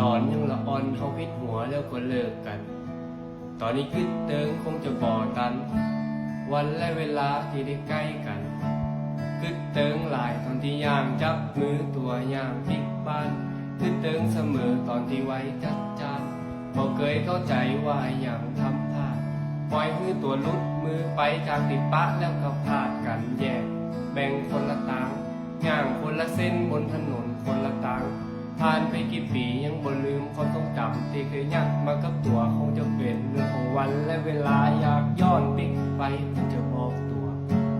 ตอนยังละอ่อนเขาพิดหัวแล้วก็เลิกกัน ตอนนี้คิดเติงคงจะบ่อตัน วันและเวลาที่ได้ใกล้กันคิดเติงหลายตอนที่ย่างจับมือตัวย่างพลิกบ้านคิดเติงเสมอตอนที่ไว้จัดจานบอกเคยเข้าใจว่าอย่างทำพลาดปล่อยมือตัวลุดมือไปจากติดปะแล้วก็พลาดกันแยก แบ่งคนละตางย่างคนละเส้นบนถนนคนละตาง ผ่านไปกี่ปียังบ่ลืมความทรงจำที่เคยยักมากับตัวคงจะเป็นเรื่องของวันและเวลาอยากย้อนปิกไปมันจะบอกตัว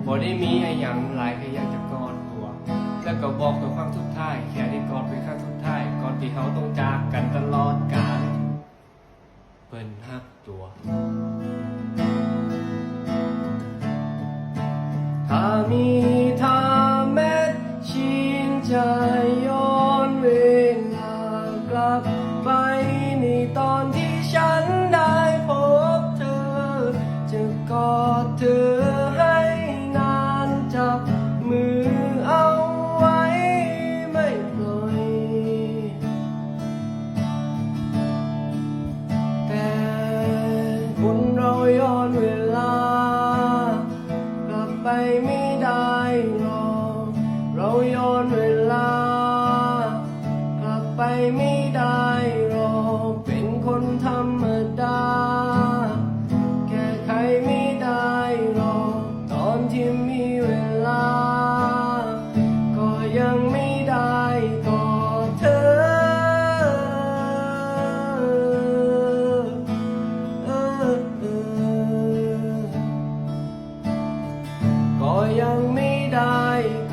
บ่ได้มีอะไรอย่างหลายแค่อยากจะกอดตัว แล้วก็บอกตัวครั้งสุดท้ายแค่ได้กอดเป็นครั้งสุดท้ายก่อนที่เขาต้องจากกันตลอดกาลเปิ้นฮักตัว ย้อนเวลา กลับไปไม่ได้หรอกเราย้อนเวลา กลับไปไม่ได้ ยังไม่ได้